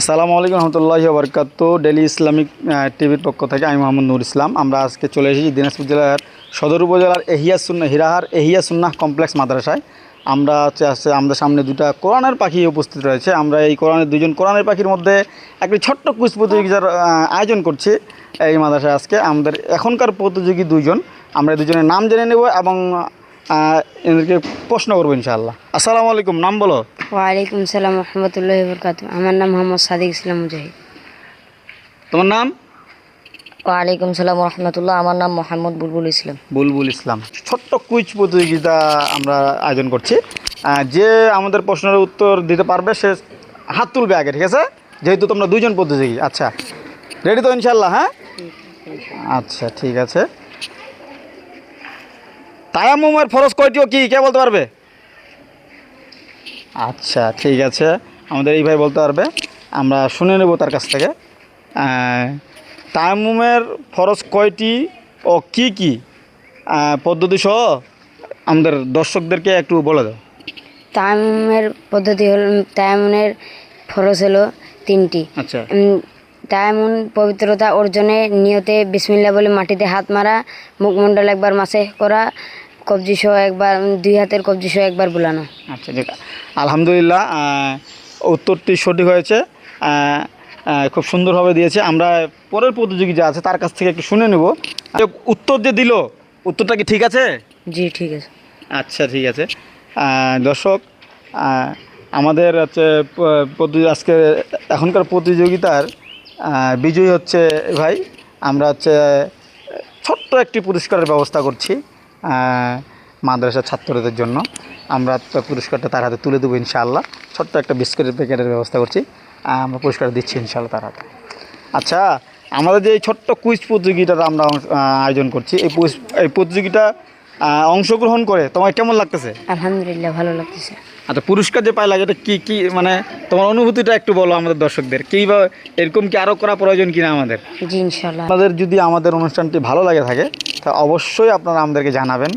আসসালামু আলাইকুম রহমতুল্লাহ বরকাত ডেলি ইসলামিক টিভির পক্ষ থেকে আমি মোহাম্মদ নুর ইসলাম। আমরা আজকে চলে এসেছি দিনাজপুর জেলার সদর উপজেলার এহিয়াসুন্না হিরাহার এহিয়া এহিয়াসুন্নাহ কমপ্লেক্স মাদ্রাসায়। আমরা হচ্ছে আমাদের সামনে দুটা কোরআনের পাখি উপস্থিত রয়েছে। আমরা এই কোরআনের দুজন কোরআনের পাখির মধ্যে একটি ছোট্ট কুইজ প্রতিযোগিতার আয়োজন করছি এই মাদ্রাসায় আজকে। আমাদের এখনকার প্রতিযোগী দুইজন। আমরা দুজনের নাম জেনে নেব এবং এদেরকে প্রশ্ন করব ইনশাআল্লাহ। আসসালামু আলাইকুম নাম বলো। ওয়ালাইকুম সালাম রহমতুল্লাহ বরকাত আমার নাম মোহাম্মদ সাদিক ইসলাম মুজাহিদ। তোমার নাম? ওয়ালাইকুম সালাম রহমতুল্লাহ। আমার নাম মোহাম্মদ বুলবুল ইসলাম। বুলবুল ইসলাম। ছোট্ট কুইজ প্রতিযোগিতা আমরা আয়োজন করছি। যে আমাদের প্রশ্নের উত্তর দিতে পারবে সে হাত তুলবে আগে ঠিক আছে? যেহেতু তোমরা দুজন প্রতিযোগী। আচ্ছা রেডি তো ইনশাল্লাহ হ্যাঁ? আচ্ছা ঠিক আছে। তায়ামুমের ফরজ কয়টিও কি? কে বলতে পারবে? আচ্ছা ঠিক আছে। আমাদের এই ভাই বলতে পারবে। আমরা শুনে নেব তার কাছ থেকে। আহ, তায়াম্মুমের ফরজ কয়টি ও কি কি? পদ্ধতি সহ আমাদের দর্শকদেরকে একটু বলে দাও। তায়ামুমের পদ্ধতি হল তায়ামুনের ফরজ হলো তিনটি। আচ্ছা। তায়ামুন পবিত্রতা অর্জনে নিয়তে বিসমিল্লা বলে মাটিতে হাত মারা মুখমণ্ডল একবার মাসে করা কবজি সহ একবার দুই হাতের কবজি সহ একবার বুলানো। আচ্ছা ঠিক আলহামদুলিল্লাহ উত্তরটি সঠিক হয়েছে। খুব সুন্দরভাবে দিয়েছে। আমরা পরের প্রতিযোগী যে আছে তার কাছ থেকে একটু শুনে নেব। উত্তর যে দিল উত্তরটা কি ঠিক আছে? জি ঠিক আছে। আচ্ছা ঠিক আছে। দর্শক আমাদের হচ্ছে আজকে এখনকার প্রতিযোগিতার বিজয়ী হচ্ছে ভাই। আমরা হচ্ছে ছোট্ট একটি পুরস্কারের ব্যবস্থা করছি। মাদ্রাসার ছাত্রদের জন্য। আমরা তো পুরস্কারটা তার হাতে তুলে দেবো ইনশাআল্লাহ। ছোট্ট একটা বিস্কুটের প্যাকেটের ব্যবস্থা করছি। আমরা পুরস্কার দিচ্ছি ইনশাআল্লাহ তার হাতে। আচ্ছা আমাদের যে এই ছোট্ট কুইজ প্রতিযোগিতাটা আমরা আয়োজন করছি, এই এই প্রতিযোগিতা অংশগ্রহণ করে তোমার কেমন লাগতেছে? আলহামদুলিল্লাহ ভালো লাগতেছে। আচ্ছা পুরস্কার যে পাইলা এটা কি কি মানে তোমার অনুভূতিটা একটু বলো আমাদের দর্শকদের। কী বা এরকম কি আরও করা প্রয়োজন কিনা আমাদের? জি ইনশাল্লাহ আপনাদের যদি আমাদের অনুষ্ঠানটি ভালো লাগে থাকে তা অবশ্যই আপনারা আমাদেরকে জানাবেন।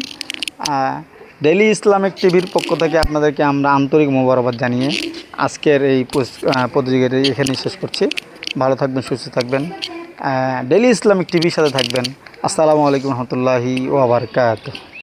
ডেলি ইসলামিক টিভির পক্ষ থেকে আপনাদেরকে আমরা আন্তরিক মোবারকবাদ জানিয়ে আজকের এই প্রতিযোগিতাটি এখানেই শেষ করছি। ভালো থাকবেন সুস্থ থাকবেন। ডেলি ইসলামিক টিভির সাথে থাকবেন। আসসালামু আলাইকুম রহমতুল্লাহি ওবরকাত